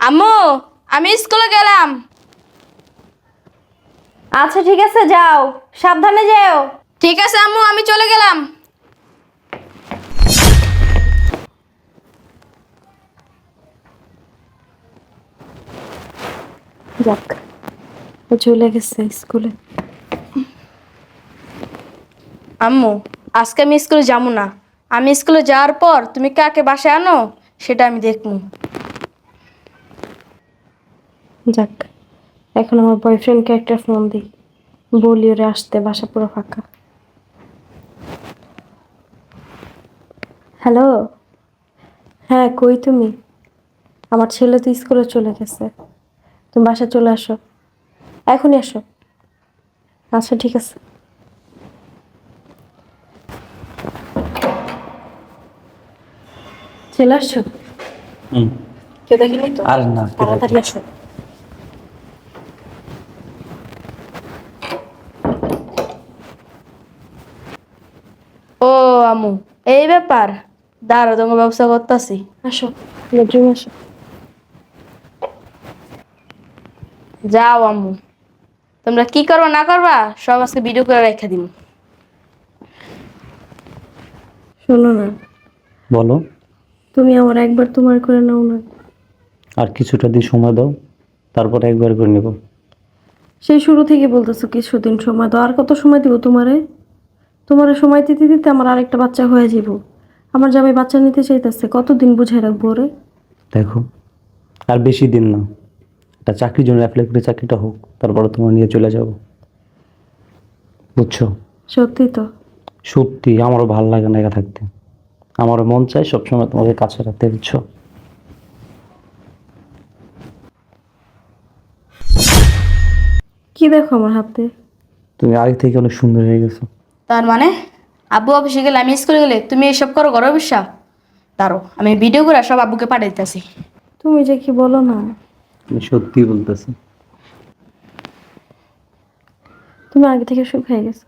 আম্মু আমি স্কুলে গেলাম। আচ্ছা ঠিক আছে যাও। সাবধানে যেও। ঠিক আছে আম্মু আমি চলে গেলাম। যাক ও চলে গেছে স্কুলে। আম্মু আজকে আমি স্কুলে যাব না। আমি স্কুলে যাওয়ার পর তুমি কাকে বাসায় আনো সেটা আমি দেখব। যাক এখন আমার বয়ফ্রেন্ডকে একটা ফোন দিই। বলি ওরে আসতে বাসা পুরো ফাঁকা। হ্যালো হ্যাঁ কই তুমি? আমার ছেলে তো স্কুলে চলে গেছে। তুমি বাসা চলে আসো। এখনই আসো। আচ্ছা ঠিক আছে। চলে আসছো? কেউ দেখেনি তো? আর না তাড়াতাড়ি আসো। ও আম্মু এই ব্যাপার। দাঁড়া তোমার ব্যবস্থা করতেছি। আসো। বেডরুমে আসো। যাও আম্মু। তোমরা কি করবা না করবা সব আজকে ভিডিও করে রেখে দিন শোনো না। বলো। তুমি আমার একবার তোমার করে নাও না। আর কিছুটা দিন সময় দাও তারপর একবার করে নেব। সেই শুরু থেকে বলতেছো কিছুদিন সময় দাও আর কত সময় দিব তোমারে? তোমারে সময় দিতে দিতে আমার আরেকটা বাচ্চা হয়ে যাব আমার জামাই বাচ্চা নিতে চাইতেছে কতদিন বুঝাই রাখব ওরে? দেখো আর বেশি দিন না। একটা চাকরির জন্য অ্যাপ্লাই করে চাকরিটা হোক তারপরে তোমার নিয়ে চলে যাব। বুঝছ? সত্যি তো। সত্যি আমারও ভালো লাগে না একা থাকতে। আমারও মন চায় সবসময় তোমাকে কাছে রাখতে বুঝছ? কি দেখো আমার হাতে? তুমি আগে থেকে অনেক সুন্দর হয়ে গেছো। তার মানে আব্বু অফিসে গেলে আমি স্কুলে গেলে তুমি এইসব করো ঘর বিশ্বাস দাঁড়ো আমি ভিডিও করে সব আব্বুকে পাঠাইতেছি। তুমি যে কি বলো না? আমি সত্যি বলতেছি। তুমি আগে থেকে সুখ হয়ে গেছো।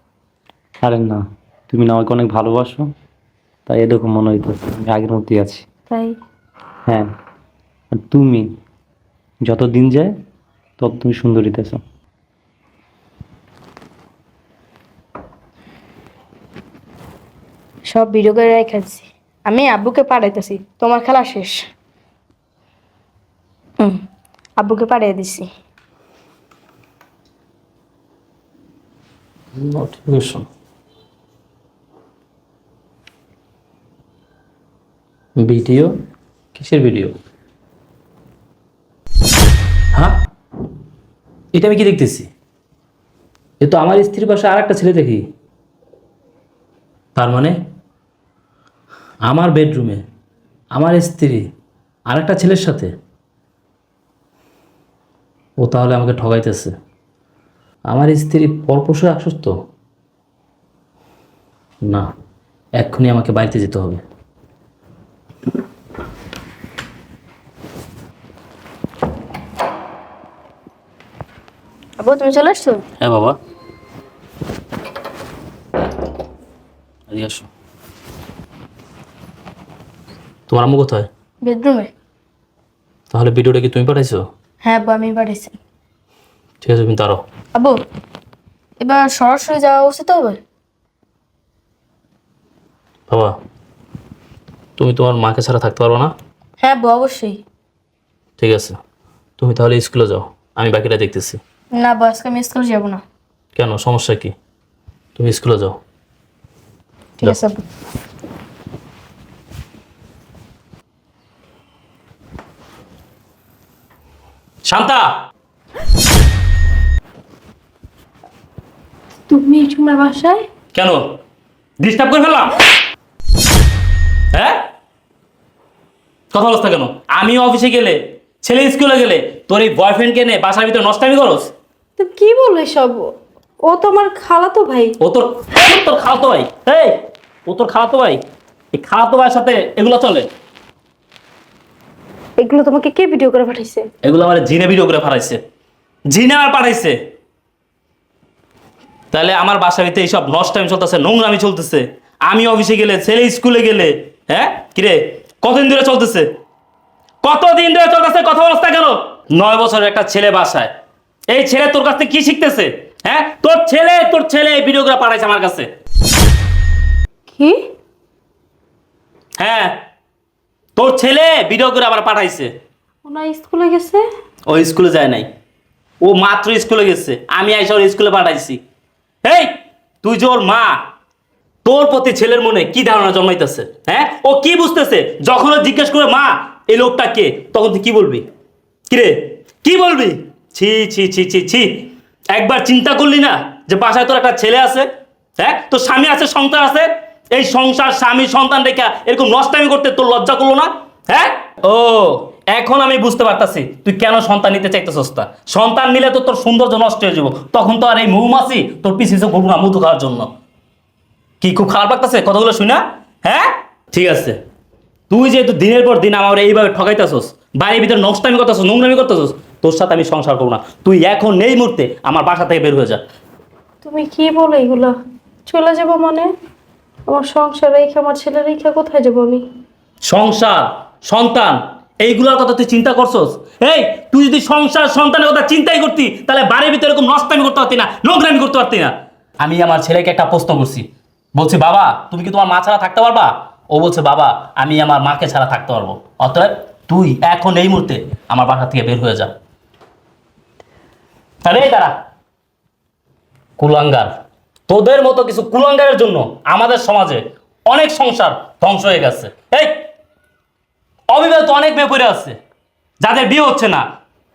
আরে না তুমি না আমাকে অনেক ভালোবাসো তাই এরকম মনে হইতেছে আমি আগের মতোই আছি। তাই? হ্যাঁ আর তুমি যত দিন যায় তত তুমি সুন্দর হইতেছো। সব ভিডিও করে রেখে দিছি আমি আব্বুকে পাঠাইতেছি, তোমার খেলা শেষ। হুম আব্বুকে পাঠিয়ে দিছি। ভিডিও কিসের ভিডিও হ্যাঁ? এটা আমি কি দেখতেছি? এ তো আমার স্ত্রীর পাশে আর একটা ছেলে দেখি। তার মানে? আমার বেডরুমে আমার স্ত্রী আর একটা ছেলের সাথে। ও তাহলে আমাকে ঠগাইতেছে। আমার স্ত্রী পরপশে অসুস্থ না এক্ষুনি আমাকে বাড়িতে যেতে হবে। তুমি চলে আসছো? হ্যাঁ বাবা। এদিকে আসো। তোমার আম্মু কোথায়? বেডরুমে। তাহলে ভিডিওটা কি তুমি পাঠাইছো? হ্যাঁ আব্বু আমি পাঠিয়েছি ঠিক আছে তুমি তারও আব্বু এবার সরাসরি যাওয়া উচিত হবে? বাবা তুমি তোমার মাকে ছাড়া থাকতে পারবে না? হ্যাঁ আব্বু অবশ্যই। ঠিক আছে তুমি তাহলে স্কুলে যাও আমি বাকিটা দেখতেছি। না আব্বু আজকে আমি স্কুলে যাব না। কেন সমস্যা কি? তুমি স্কুলে যাও। ঠিক আছে আব্বু। শান্তা! তুমি তোমার বাসায়? কেন? ডিস্টার্ব করে ফেললাম! হ্যাঁ? কথা বলছ কেন? আমি অফিসে গেলে ছেলে স্কুলে গেলে তোর এই বয়ফ্রেন্ডকে নে বাসার ভিতরে নষ্টামি করস? তো কি বলো সব ও তো আমার খালাতো ভাই। ও তোর তোর খালাতো ভাই। এই ও তোর খালাতো ভাই। এই খালাতো ভাইয়ের সাথে এগুলো চলে। এগুলো তোমাকে কে ভিডিও করে পাঠাইছে? এগুলো আমার জিনে ভিডিও করে পাঠাইছে। জিনে আমার পাঠাইছে। তাহলে আমার বাসার ভিতরে এইসব নষ্টামি চলতেছে নোংরামি চলতেছে। আমি অফিসে গেলে ছেলে স্কুলে গেলে হ্যাঁ? কিরে? কতদিন ধরে চলতেছে? কতদিন ধরে চলতেছে? কথা না কেন? নয় বছরের একটা ছেলে বাসায়। এই ছেলে তোর কাছ থেকে কি শিখতেছে? হ্যাঁ? তোর ছেলে তোর ছেলে এই ভিডিওগুলো পাঠাইছে আমার কাছে। কি? হ্যাঁ? তোর ছেলে ভিডিও করে আবার পাঠাইছে। ওনা স্কুলে গেছে? ও স্কুলে যায় নাই। ও মাত্র স্কুলে গেছে। আমি আইসা ওর স্কুলে পাঠাইছি। এই তুই যে ওর মা তোর প্রতি ছেলের মনে কি ধারণা জন্মাইতেছে? হ্যাঁ? ও কি বুঝতেছে? যখন ও জিজ্ঞেস করে মা এই লোকটা কে? তখন তুই কি বলবি? কিরে কি বলবি? ছি ছি ছি ছি ছি। একবার চিন্তা করলি না যে বাসায় তোর একটা ছেলে আছে? হ্যাঁ? তোর স্বামী আছে সন্তান আছে? এই সংসার স্বামী সন্তান রেখা এরকম নষ্টামি করতে তোর লজ্জা করল না? হ্যাঁ? ও, এখন আমি বুঝতে পারতাছি, তুই কেন সন্তান নিতে চাইতেছস তা? সন্তান নিলে তো তোর সৌন্দর্য নষ্ট হয়ে যাব। তখন তো আর এই মৌমাছি তোর পিছিয়ে ঘুরবো না মধু খাওয়ার জন্য। কি খুব খারাপ লাগতেছে কথাগুলো শুনা হ্যাঁ? ঠিক আছে। তুই যেহেতু দিনের পর দিন আমার এইভাবে ঠকাইতেছস, বাড়ির ভিতরে নষ্টামি করতেছস, নোংরামি করতেছস, তোর সাথে আমি সংসার করব না। তুই এখন নেই মুহূর্তে আমার বাসা থেকে বের হয়ে যা। তুমি কি বলো এগুলা? চলে যাব মানে? আমার সংসার রেখে, আমার ছেলে রেখে কোথায় যাব আমি? সংসার, সন্তান, এইগুলোর কথা তুই চিন্তা করছস? এই, তুই যদি সংসার, সন্তানের কথা চিন্তাই করতি, তাহলে বাড়ির ভিতরে এরকম নষ্টামি করতে পারতি না, নোংরামি করতে পারতি না। আমি আমার ছেলেকে একটা প্রশ্ন করছি। বলছি, বাবা, তুমি কি তোমার মা ছাড়া থাকতে পারবা? ও বলছে, বাবা, আমি আমার মাকে ছাড়া থাকতে পারব। অতএব তুই এখন এই মুহূর্তে আমার বাসা থেকে বের হয়ে যা। এই দাঁড়া। কুলাঙ্গার। তোদের মতো কিছু কুলাঙ্গারের জন্য আমাদের সমাজে অনেক সংসার ধ্বংস হয়ে গেছে। এই অবিবাহিত অনেক মেয়ে পড়ে আছে যাদের বিয়ে হচ্ছে না।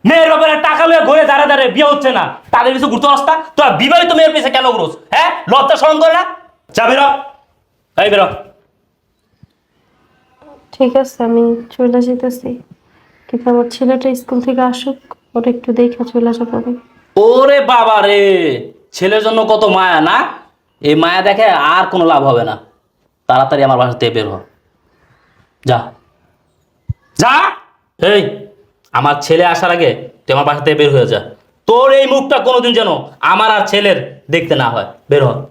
মেয়ের ব্যাপারে টাকা লয়ে ঘুরে দাঁড়ে দাঁড়ে বিয়ে হচ্ছে না। তাদের কিছু ঘুরতে রাস্তা। তোরা বিবাহিত মেয়ের পিছিয়ে কেন ঘুরোস হ্যাঁ? লজ্জা স্মরণ করে না? যা বেরো এই বেরো ঠিক আছে আমি চলে যেতেছি। কিন্তু আমার ছেলেটা স্কুল থেকে আসুক ওটা একটু দেখে চলে যাব ওরে বাবা রে! ছেলের জন্য কত মায়া, না? এই মায়া দেখে আর কোনো লাভ হবে না। তাড়াতাড়ি আমার বাসা থেকে বের হ। যা। যা! এই, আমার ছেলে আসার আগে তুই আমার বাসা থেকে বের হয়ে যা। তোর এই মুখটা কোনোদিন যেন আমার আর ছেলের দেখতে না হয়। বের হ।